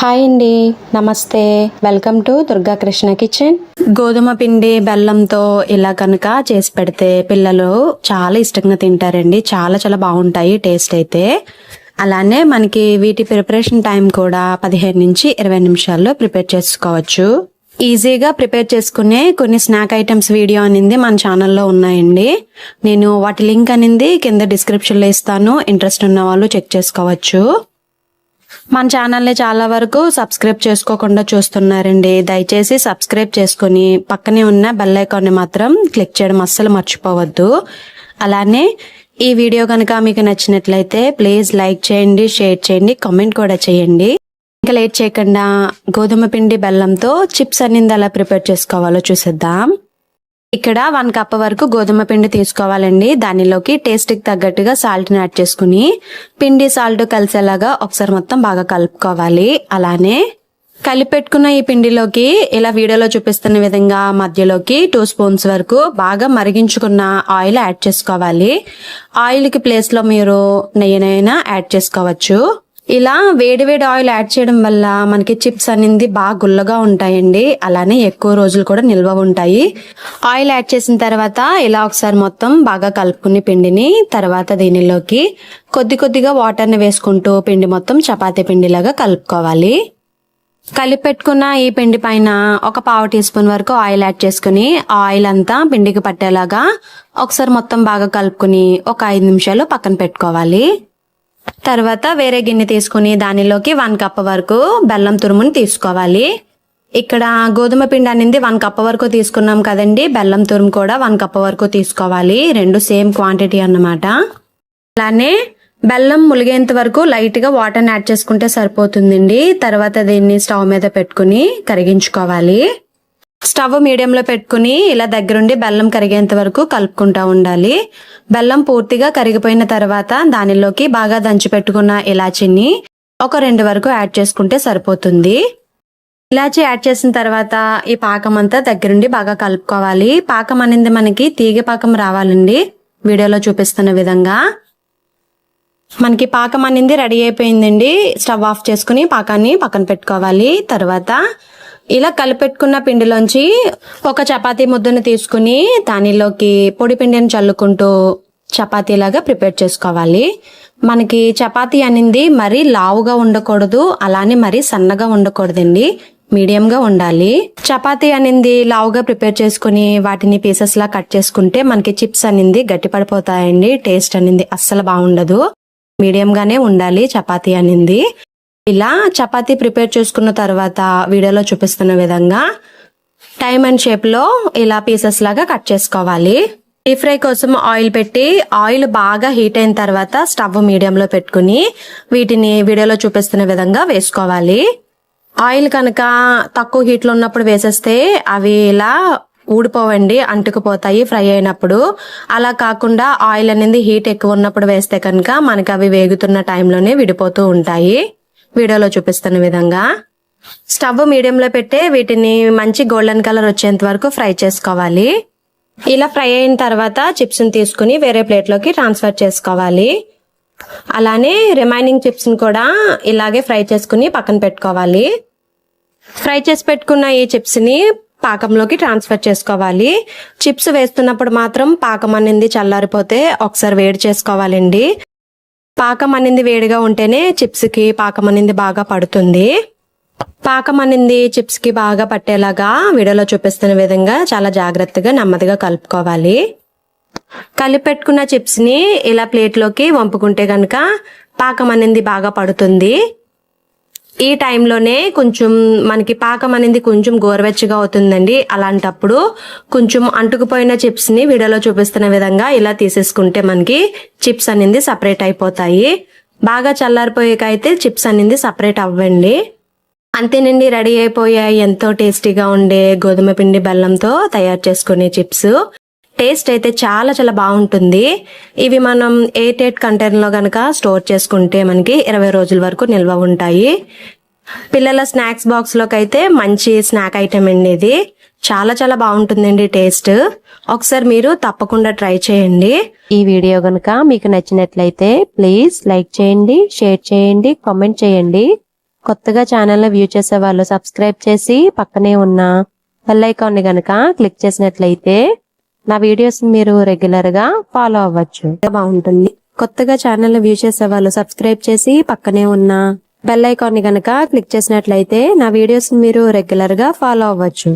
Hi అండి నమస్తే. Welcome to Durga Krishna kitchen గోధుమ పిండి బెల్లంతో ఇలా కనుక చేసి పెడితే పిల్లలు చాలా ఇష్టంగా తింటారండి. చాలా చాలా బాగుంటాయి టేస్ట్ అయితే. అలానే మనకి వీటి ప్రిపరేషన్ టైం కూడా పదిహేను నుంచి ఇరవై నిమిషాల్లో ప్రిపేర్ చేసుకోవచ్చు. ఈజీగా ప్రిపేర్ చేసుకునే కొన్ని స్నాక్ ఐటమ్స్ వీడియో అనేది మన ఛానల్లో ఉన్నాయండి. నేను వాటి లింక్ అనేది కింద డిస్క్రిప్షన్లో ఇస్తాను. ఇంట్రెస్ట్ ఉన్న వాళ్ళు చెక్ చేసుకోవచ్చు. మన ఛానల్ని చాలా వరకు సబ్స్క్రైబ్ చేసుకోకుండా చూస్తున్నారండి. దయచేసి సబ్స్క్రైబ్ చేసుకుని పక్కనే ఉన్న బెల్ ఐకాన్ని మాత్రం క్లిక్ చేయడం అస్సలు మర్చిపోవద్దు. అలానే ఈ వీడియో కనుక మీకు నచ్చినట్లయితే ప్లీజ్ లైక్ చేయండి షేర్ చేయండి కామెంట్ కూడా చేయండి. ఇంకా లేట్ చేయకుండా గోధుమ పిండి బెల్లంతో చిప్స్ అనేది ఎలా ప్రిపేర్ చేసుకోవాలో చూసేద్దాం. ఇక్కడ వన్ కప్ వరకు గోధుమ పిండి తీసుకోవాలండి. దానిలోకి టేస్ట్కి తగ్గట్టుగా సాల్ట్ని యాడ్ చేసుకుని పిండి సాల్ట్ కలిసేలాగా ఒకసారి మొత్తం బాగా కలుపుకోవాలి. అలానే కలిపెట్టుకున్న ఈ పిండిలోకి ఇలా వీడియోలో చూపిస్తున్న విధంగా మధ్యలోకి టూ స్పూన్స్ వరకు బాగా మరిగించుకున్న ఆయిల్ యాడ్ చేసుకోవాలి. ఆయిల్కి ప్లేస్లో మీరు నెయ్యినైనా యాడ్ చేసుకోవచ్చు. ఇలా వేడి వేడి ఆయిల్ యాడ్ చేయడం వల్ల మనకి చిప్స్ అనేది బాగా గుల్లగా ఉంటాయండి. అలానే ఎక్కువ రోజులు కూడా నిల్వ ఉంటాయి. ఆయిల్ యాడ్ చేసిన తర్వాత ఇలా ఒకసారి మొత్తం బాగా కలుపుకుని పిండిని తర్వాత దీనిలోకి కొద్ది కొద్దిగా వాటర్ని వేసుకుంటూ పిండి మొత్తం చపాతీ పిండిలాగా కలుపుకోవాలి. కలిపి పెట్టుకున్న ఈ పిండి పైన ఒక పావు టీ స్పూన్ వరకు ఆయిల్ యాడ్ చేసుకుని ఆయిల్ అంతా పిండికి పట్టేలాగా ఒకసారి మొత్తం బాగా కలుపుకుని ఒక ఐదు నిమిషాలు పక్కన పెట్టుకోవాలి. తర్వాత వేరే గిన్నె తీసుకుని దానిలోకి వన్ కప్ వరకు బెల్లం తురుముని తీసుకోవాలి. ఇక్కడ గోధుమ పిండి అనేది వన్ కప్ వరకు తీసుకున్నాం కదండి. బెల్లం తురుము కూడా వన్ కప్ వరకు తీసుకోవాలి. రెండు సేమ్ క్వాంటిటీ అన్నమాట. అలానే బెల్లం ములిగేంత వరకు లైట్గా వాటర్ని యాడ్ చేసుకుంటే సరిపోతుందండి. తర్వాత దీన్ని స్టవ్ మీద పెట్టుకుని కరిగించుకోవాలి. స్టవ్ మీడియంలో పెట్టుకుని ఇలా దగ్గరుండి బెల్లం కరిగేంత వరకు కలుపుకుంటూ ఉండాలి. బెల్లం పూర్తిగా కరిగిపోయిన తర్వాత దానిలోకి బాగా దంచి పెట్టుకున్న ఇలాచిని ఒక రెండు వరకు యాడ్ చేసుకుంటే సరిపోతుంది. ఇలాచి యాడ్ చేసిన తర్వాత ఈ పాకం అంతా దగ్గరుండి బాగా కలుపుకోవాలి. పాకం అనేది మనకి తీగ పాకం రావాలండి. వీడియోలో చూపిస్తున్న విధంగా. మనకి పాకం అనేది రెడీ అయిపోయిందండి. స్టవ్ ఆఫ్ చేసుకుని పాకాన్ని పక్కన పెట్టుకోవాలి. తర్వాత ఇలా కలిపెట్టుకున్న పిండిలోంచి ఒక చపాతీ ముద్దను తీసుకుని దానిలోకి పొడి పిండిని చల్లుకుంటూ చపాతీలాగా ప్రిపేర్ చేసుకోవాలి. మనకి చపాతీ అనేది మరీ లావుగా ఉండకూడదు అలానే మరీ సన్నగా ఉండకూడదండి. మీడియంగా ఉండాలి. చపాతీ అనేది లావుగా ప్రిపేర్ చేసుకుని వాటిని పీసెస్లా కట్ చేసుకుంటే మనకి చిప్స్ అనేది గట్టిపడిపోతాయండి టేస్ట్ అనేది అస్సలు బాగుండదు. మీడియంగానే ఉండాలి చపాతీ అనేది. ఇలా చపాతీ ప్రిపేర్ చేసుకున్న తర్వాత వీడియోలో చూపిస్తున్న విధంగా టైమ్ అండ్ షేప్లో ఇలా పీసెస్ లాగా కట్ చేసుకోవాలి. డీప్ ఫ్రై కోసం ఆయిల్ పెట్టి ఆయిల్ బాగా హీట్ అయిన తర్వాత స్టవ్ మీడియంలో పెట్టుకుని వీటిని వీడియోలో చూపిస్తున్న విధంగా వేసుకోవాలి. ఆయిల్ కనుక తక్కువ హీట్లో ఉన్నప్పుడు వేసేస్తే అవి ఇలా ఊడిపోవండి అంటుకుపోతాయి ఫ్రై అయినప్పుడు. అలా కాకుండా ఆయిల్ అనేది హీట్ ఎక్కువ ఉన్నప్పుడు వేస్తే కనుక మనకి అవి వేగుతున్న టైంలోనే విడిపోతూ ఉంటాయి. వీడియోలో చూపిస్తున్న విధంగా. స్టవ్ మీడియంలో పెట్టే వీటిని మంచి గోల్డెన్ కలర్ వచ్చేంత వరకు ఫ్రై చేసుకోవాలి. ఇలా ఫ్రై అయిన తర్వాత చిప్స్ని తీసుకుని వేరే ప్లేట్లోకి ట్రాన్స్ఫర్ చేసుకోవాలి. అలానే రిమైనింగ్ చిప్స్ని కూడా ఇలాగే ఫ్రై చేసుకుని పక్కన పెట్టుకోవాలి. ఫ్రై చేసి పెట్టుకున్న ఈ చిప్స్ని పాకంలోకి ట్రాన్స్ఫర్ చేసుకోవాలి. చిప్స్ వేస్తున్నప్పుడు మాత్రం పాకం అనేది చల్లారిపోతే ఒకసారి వేడి చేసుకోవాలండి. పాకం అనేది వేడిగా ఉంటేనే చిప్స్కి పాకం అనేది బాగా పడుతుంది. పాకం అనేది చిప్స్కి బాగా పట్టేలాగా వీడియోలో చూపిస్తున్న విధంగా చాలా జాగ్రత్తగా నెమ్మదిగా కలుపుకోవాలి. కలిపెట్టుకున్న చిప్స్ని ఇలా ప్లేట్లోకి వంపుకుంటే కనుక పాకం అనేది బాగా పడుతుంది. ఈ టైంలోనే కొంచెం మనకి పాకం అనేది కొంచెం గోరువెచ్చగా అవుతుందండి. అలాంటప్పుడు కొంచెం అంటుకుపోయిన చిప్స్ని వీడియోలో చూపిస్తున్న విధంగా ఇలా తీసేసుకుంటే మనకి చిప్స్ అనేది సపరేట్ అయిపోతాయి. బాగా చల్లారిపోయాకైతే చిప్స్ అనేది సపరేట్ అవ్వండి. అంతేనండి రెడీ అయిపోయాయి. ఎంతో టేస్టీగా ఉండే గోధుమ పిండి బెల్లంతో తయారు చేసుకునే చిప్స్. టేస్ట్ అయితే చాలా చాలా బాగుంటుంది. ఇవి మనం ఎయిట్ ఎయిట్ కంటైనర్లో కనుక స్టోర్ చేసుకుంటే మనకి ఇరవై రోజుల వరకు నిల్వ ఉంటాయి. పిల్లల స్నాక్స్ బాక్స్లోకి అయితే మంచి స్నాక్ ఐటమ్ అండి ఇది. చాలా చాలా బాగుంటుందండి టేస్ట్. ఒకసారి మీరు తప్పకుండా ట్రై చేయండి. ఈ వీడియో కనుక మీకు నచ్చినట్లయితే ప్లీజ్ లైక్ చేయండి షేర్ చేయండి కామెంట్ చేయండి. కొత్తగా ఛానల్ వ్యూ చేసే వాళ్ళు సబ్స్క్రైబ్ చేసి పక్కనే ఉన్న బెల్ ఐకాన్ కనుక క్లిక్ చేసినట్లయితే నా వీడియోస్ మీరు రెగ్యులర్గా ఫాలో అవ్వచ్చు. బాగుంటుంది. కొత్తగా ఛానల్ వ్యూ చేసే వాళ్ళు సబ్స్క్రైబ్ చేసి పక్కనే ఉన్న బెల్ ఐకాన్ని గనక క్లిక్ చేసినట్లయితే నా వీడియోస్ మీరు రెగ్యులర్గా ఫాలో అవ్వచ్చు.